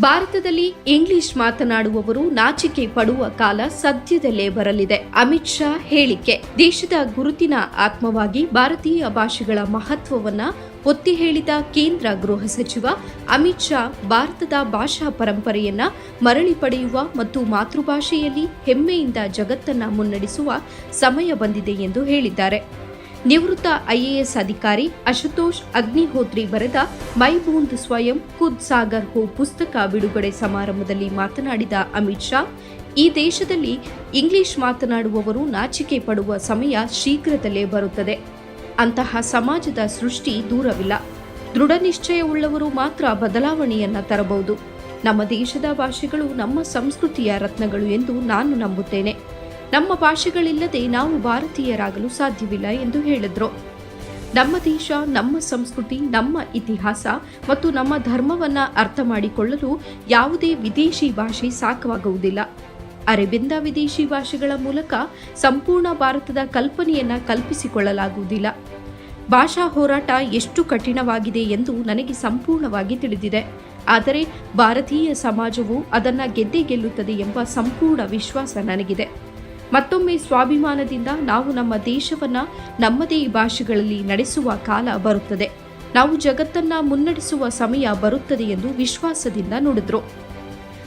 ಭಾರತದಲ್ಲಿ ಇಂಗ್ಲಿಷ್ ಮಾತನಾಡುವವರು ನಾಚಿಕೆ ಪಡುವ ಕಾಲ ಸದ್ಯದಲ್ಲೇ ಬರಲಿದೆ. ಅಮಿತ್ ಶಾ ಹೇಳಿಕೆ, ದೇಶದ ಗುರುತಿನ ಆತ್ಮವಾಗಿ ಭಾರತೀಯ ಭಾಷೆಗಳ ಮಹತ್ವವನ್ನ ಒತ್ತಿ ಹೇಳಿದ ಕೇಂದ್ರ ಗೃಹ ಸಚಿವ ಅಮಿತ್ ಶಾ ಭಾರತದ ಭಾಷಾ ಪರಂಪರೆಯನ್ನ ಮರಳಿ ಪಡೆಯುವ ಮತ್ತು ಮಾತೃಭಾಷೆಯಲ್ಲಿ ಹೆಮ್ಮೆಯಿಂದ ಜಗತ್ತನ್ನ ಮುನ್ನಡೆಸುವ ಸಮಯ ಬಂದಿದೆ ಎಂದು ಹೇಳಿದ್ದಾರೆ. ನಿವೃತ್ತ ಐಎಎಸ್ ಅಧಿಕಾರಿ ಅಶುತೋಷ್ ಅಗ್ನಿಹೋತ್ರಿ ಬರೆದ ಮೈ ಬೂಂದ್ ಸ್ವಯಂ ಖುದ್ ಸಾಗರ್ ಹೋ ಪುಸ್ತಕ ಬಿಡುಗಡೆ ಸಮಾರಂಭದಲ್ಲಿ ಮಾತನಾಡಿದ ಅಮಿತ್ ಶಾ, ಈ ದೇಶದಲ್ಲಿ ಇಂಗ್ಲಿಷ್ ಮಾತನಾಡುವವರು ನಾಚಿಕೆ ಪಡುವ ಸಮಯ ಶೀಘ್ರದಲ್ಲೇ ಬರುತ್ತದೆ. ಅಂತಹ ಸಮಾಜದ ಸೃಷ್ಟಿ ದೂರವಿಲ್ಲ. ದೃಢ ನಿಶ್ಚಯವುಳ್ಳವರು ಮಾತ್ರ ಬದಲಾವಣೆಯನ್ನ ತರಬಹುದು. ನಮ್ಮ ದೇಶದ ಭಾಷೆಗಳು ನಮ್ಮ ಸಂಸ್ಕೃತಿಯ ರತ್ನಗಳು ಎಂದು ನಾನು ನಂಬುತ್ತೇನೆ. ನಮ್ಮ ಭಾಷೆಗಳಿಲ್ಲದೆ ನಾವು ಭಾರತೀಯರಾಗಲು ಸಾಧ್ಯವಿಲ್ಲ ಎಂದು ಹೇಳಿದ್ರು. ನಮ್ಮ ದೇಶ, ನಮ್ಮ ಸಂಸ್ಕೃತಿ, ನಮ್ಮ ಇತಿಹಾಸ ಮತ್ತು ನಮ್ಮ ಧರ್ಮವನ್ನು ಅರ್ಥ ಮಾಡಿಕೊಳ್ಳಲು ಯಾವುದೇ ವಿದೇಶಿ ಭಾಷೆ ಸಾಕವಾಗುವುದಿಲ್ಲ. ಅರೆಬಿಂದ ವಿದೇಶಿ ಭಾಷೆಗಳ ಮೂಲಕ ಸಂಪೂರ್ಣ ಭಾರತದ ಕಲ್ಪನೆಯನ್ನು ಕಲ್ಪಿಸಿಕೊಳ್ಳಲಾಗುವುದಿಲ್ಲ. ಭಾಷಾ ಹೋರಾಟ ಎಷ್ಟು ಕಠಿಣವಾಗಿದೆ ಎಂದು ನನಗೆ ಸಂಪೂರ್ಣವಾಗಿ ತಿಳಿದಿದೆ. ಆದರೆ ಭಾರತೀಯ ಸಮಾಜವು ಅದನ್ನು ಗೆದ್ದೇ ಗೆಲ್ಲುತ್ತದೆ ಎಂಬ ಸಂಪೂರ್ಣ ವಿಶ್ವಾಸ ನನಗಿದೆ. ಮತ್ತೊಮ್ಮೆ ಸ್ವಾಭಿಮಾನದಿಂದ ನಾವು ನಮ್ಮ ದೇಶವನ್ನ ನಮ್ಮದೇ ಭಾಷೆಗಳಲ್ಲಿ ನಡೆಸುವ ಕಾಲ ಬರುತ್ತದೆ. ನಾವು ಜಗತ್ತನ್ನ ಮುನ್ನಡೆಸುವ ಸಮಯ ಬರುತ್ತದೆ ಎಂದು ವಿಶ್ವಾಸದಿಂದ ನುಡಿದ್ರು.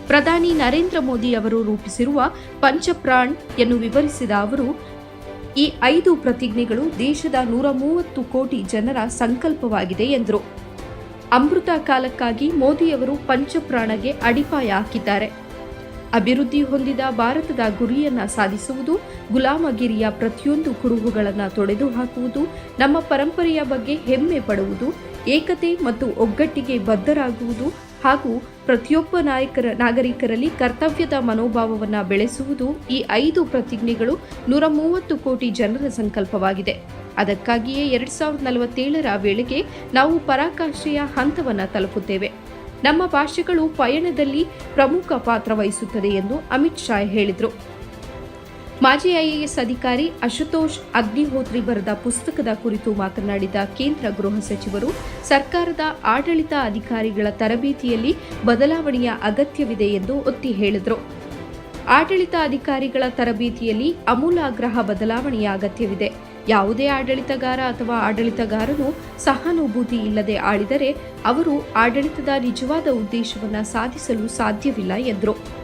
ಪ್ರಧಾನಿ ನರೇಂದ್ರ ಮೋದಿ ಅವರು ರೂಪಿಸಿರುವ ಪಂಚಪ್ರಾಣ್ ಎಂದು ವಿವರಿಸಿದ ಅವರು, ಈ ಐದು ಪ್ರತಿಜ್ಞೆಗಳು ದೇಶದ ನೂರ ಮೂವತ್ತು ಕೋಟಿ ಜನರ ಸಂಕಲ್ಪವಾಗಿದೆ ಎಂದರು. ಅಮೃತ ಕಾಲಕ್ಕಾಗಿ ಮೋದಿಯವರು ಪಂಚಪ್ರಾಣಗೆ ಅಡಿಪಾಯ ಹಾಕಿದ್ದಾರೆ. ಅಭಿವೃದ್ಧಿ ಹೊಂದಿದ ಭಾರತದ ಗುರಿಯನ್ನ ಸಾಧಿಸುವುದು, ಗುಲಾಮಗಿರಿಯ ಪ್ರತಿಯೊಂದು ಕುರುಹುಗಳನ್ನು ತೊಡೆದು ಹಾಕುವುದು ನಮ್ಮ ಪರಂಪರೆಯ ಬಗ್ಗೆ ಹೆಮ್ಮೆ ಪಡುವುದು, ಏಕತೆ ಮತ್ತು ಒಗ್ಗಟ್ಟಿಗೆ ಬದ್ಧರಾಗುವುದು ಹಾಗೂ ಪ್ರತಿಯೊಬ್ಬ ನಾಯಕರ ನಾಗರಿಕರಲ್ಲಿ ಕರ್ತವ್ಯದ ಮನೋಭಾವವನ್ನು ಬೆಳೆಸುವುದು ಈ ಐದು ಪ್ರತಿಜ್ಞೆಗಳು ನೂರ ಮೂವತ್ತು ಕೋಟಿ ಜನರ ಸಂಕಲ್ಪವಾಗಿದೆ. ಅದಕ್ಕಾಗಿಯೇ ಎರಡು ಸಾವಿರದ ನಲವತ್ತೇಳರ ವೇಳೆಗೆ ನಾವು ಪರಾಕಾಷ್ಠೆಯ ಹಂತವನ್ನು ತಲುಪುತ್ತೇವೆ. ನಮ್ಮ ಭಾಷೆಗಳು ಪಯಣದಲ್ಲಿ ಪ್ರಮುಖ ಪಾತ್ರ ವಹಿಸುತ್ತದೆ ಎಂದು ಅಮಿತ್ ಶಾ ಹೇಳಿದರು. ಮಾಜಿ ಐಎಎಸ್ ಅಧಿಕಾರಿ ಅಶುತೋಷ್ ಅಗ್ನಿಹೋತ್ರಿ ಬರೆದ ಪುಸ್ತಕದ ಕುರಿತು ಮಾತನಾಡಿದ ಕೇಂದ್ರ ಗೃಹ ಸಚಿವರು, ಸರ್ಕಾರದ ಆಡಳಿತ ಅಧಿಕಾರಿಗಳ ತರಬೇತಿಯಲ್ಲಿ ಬದಲಾವಣೆಯ ಅಗತ್ಯವಿದೆ ಎಂದು ಒತ್ತಿ ಹೇಳಿದರು. ಆಡಳಿತ ಅಧಿಕಾರಿಗಳ ತರಬೇತಿಯಲ್ಲಿ ಅಮೂಲಾಗ್ರಹ ಬದಲಾವಣೆಯ ಅಗತ್ಯವಿದೆ. ಯಾವುದೇ ಆಡಳಿತಗಾರ ಅಥವಾ ಆಡಳಿತಗಾರನು ಸಹಾನುಭೂತಿ ಇಲ್ಲದೆ ಆಳಿದರೆ ಅವರು ಆಡಳಿತದ ನಿಜವಾದ ಉದ್ದೇಶವನ್ನು ಸಾಧಿಸಲು ಸಾಧ್ಯವಿಲ್ಲ ಎಂದರು.